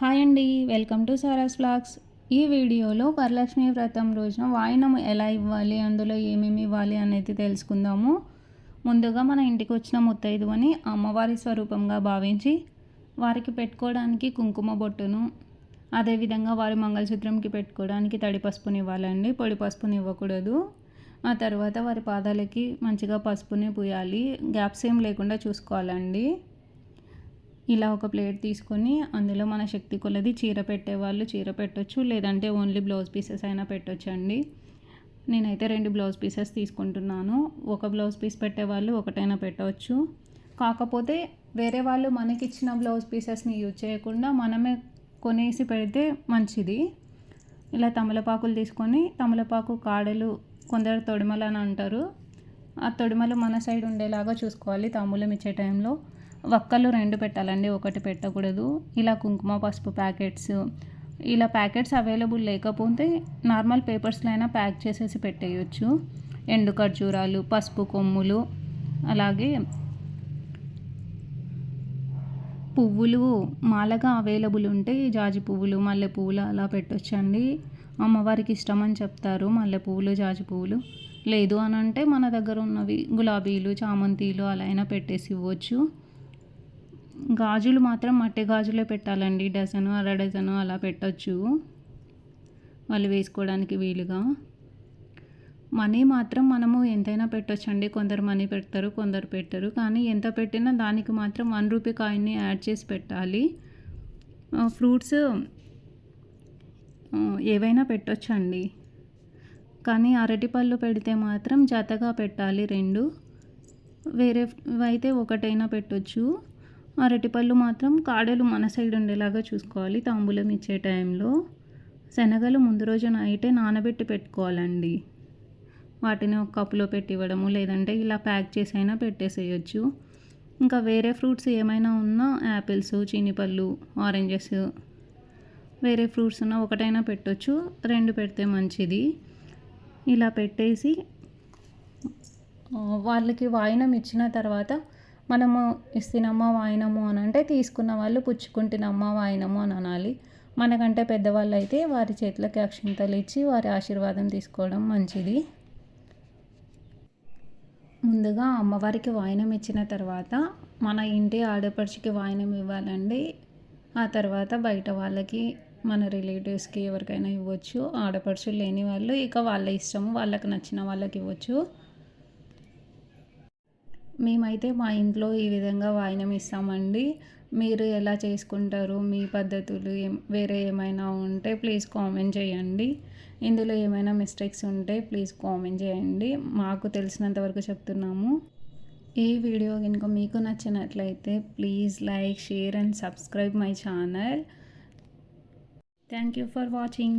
Hi అండి welcome to Saras blogs. ఈ వీడియోలో వరలక్ష్మి వ్రతం రోజున వాయినం ఎలా ఇవ్వాలి అందులో ఏమేమి ఇవ్వాలి అనేది తెలుసుకుందాము. ముందుగా మన ఇంటికి వచ్చిన ముత్తైదువని అమ్మవారి స్వరూపంగా భావించి వారికి పెట్టుకోవడానికి కుంకుమ బొట్టును అదేవిధంగా వారి మంగళసూత్రంకి పెట్టుకోవడానికి తడి పసుపుని ఇవ్వాలండి. పొడి పసుపుని ఇవ్వకూడదు. ఆ తర్వాత వారి పాదాలకి మంచిగా పసుపుని పూయాలి. గ్యాప్స్ ఏం లేకుండా చూసుకోవాలండి. ఇలా ఒక ప్లేట్ తీసుకొని అందులో మన శక్తి కొలది చీర పెట్టే వాళ్ళు చీర పెట్టొచ్చు లేదంటే ఓన్లీ బ్లౌజ్ పీసెస్ అయినా పెట్టొచ్చు అండి నేనైతే రెండు బ్లౌజ్ పీసెస్ తీసుకుంటున్నాను. ఒక బ్లౌజ్ పీస్ పెట్టే వాళ్ళు ఒకటైనా పెట్టవచ్చు కాకపోతే వేరే వాళ్ళు మనకిచ్చిన బ్లౌజ్ పీసెస్ని యూజ్ చేయకుండా మనమే కొనేసి పెడితే మంచిది. ఇలా తమలపాకులు తీసుకొని తమలపాకు కాడలు కొందరు తొడిమలు అని అంటారు. ఆ తొడిమలు మన సైడ్ ఉండేలాగా చూసుకోవాలి తాంబూలం ఇచ్చే టైంలో. వక్కలు రెండు పెట్టాలండి ఒకటి పెట్టకూడదు. ఇలా కుంకుమ పసుపు ప్యాకెట్స్ ఇలా ప్యాకెట్స్ అవైలబుల్ లేకపోతే నార్మల్ పేపర్స్లో అయినా ప్యాక్ చేసేసి పెట్టేయచ్చు. ఎండు ఖర్జూరాలు పసుపు కొమ్ములు అలాగే పువ్వులు మాలగా అవైలబుల్ ఉంటే జాజి పువ్వులు మల్లె పువ్వులు అలా పెట్టొచ్చండి. అమ్మవారికి ఇష్టం అని చెప్తారు మల్లె పువ్వులు జాజి పువ్వులు. లేదు అని అంటే మన దగ్గర ఉన్నవి గులాబీలు చామంతిలు అలా అయినా పెట్టేసి ఇవ్వచ్చు. గాజులు మాత్రం మట్టి గాజులే పెట్టాలండి. డజను అర డజను అలా పెట్టచ్చు. వాళ్ళు వేసుకోవడానికి వీలుగా. మనీ మాత్రం మనము ఎంతైనా పెట్టొచ్చండి. కొందరు మనీ పెడతారు కొందరు పెట్టరు. కానీ ఎంత పెట్టినా దానికి మాత్రం వన్ రూపీ కాయిన్ని యాడ్ చేసి పెట్టాలి. ఫ్రూట్స్ ఏవైనా పెట్టొచ్చండి. కానీ అరటిపళ్ళు పెడితే మాత్రం జతగా పెట్టాలి రెండు. వేరే అయితే ఒకటైనా పెట్టొచ్చు. అరటిపళ్ళు మాత్రం కాడలు మన సైడ్ ఉండేలాగా చూసుకోవాలి. తాంబూలం ఇచ్చే టైంలో శనగలు ముందు రోజు నైటే నానబెట్టి పెట్టుకోవాలండి. వాటిని ఒక కప్పులో పెట్టి ఇవ్వడము లేదంటే ఇలా ప్యాక్ చేసి అయినా పెట్టేసేయచ్చు. ఇంకా వేరే ఫ్రూట్స్ ఏమైనా ఉన్నా యాపిల్స్ చీనిపళ్ళు ఆరెంజెస్ వేరే ఫ్రూట్స్ ఉన్నా ఒకటైనా పెట్టొచ్చు. రెండు పెడితే మంచిది. ఇలా పెట్టేసి వాళ్ళకి వాయినం ఇచ్చిన తర్వాత మనము ఇస్తున్నమ్మ వాయినము అని అంటే తీసుకున్న వాళ్ళు పుచ్చుకుంటున్నమ్మ వాయినము అని అనాలి. మనకంటే పెద్దవాళ్ళు అయితే వారి చేతులకి అక్షింతలు ఇచ్చి వారి ఆశీర్వాదం తీసుకోవడం మంచిది. ముందుగా అమ్మవారికి వాయినం ఇచ్చిన తర్వాత మన ఇంటి ఆడపడుచుకి వాయినం ఇవ్వాలండి. ఆ తర్వాత బయట వాళ్ళకి మన రిలేటివ్స్కి ఎవరికైనా ఇవ్వచ్చు. ఆడపడుచులు లేని వాళ్ళు ఇక వాళ్ళ ఇష్టము వాళ్ళకి నచ్చిన వాళ్ళకి ఇవ్వచ్చు. మేమైతే మా ఇంట్లో ఈ విధంగా వాయినం ఇస్తామండి. మీరు ఎలా చేసుకుంటారు మీ పద్ధతులు వేరే ఏమైనా ఉంటే ప్లీజ్ కామెంట్ చేయండి. ఇందులో ఏమైనా మిస్టేక్స్ ఉంటే ప్లీజ్ కామెంట్ చేయండి. మాకు తెలిసినంత వరకు చెప్తున్నాము. ఈ వీడియో కనుక మీకు నచ్చినట్లయితే please like share and subscribe my channel. Thank you for watching.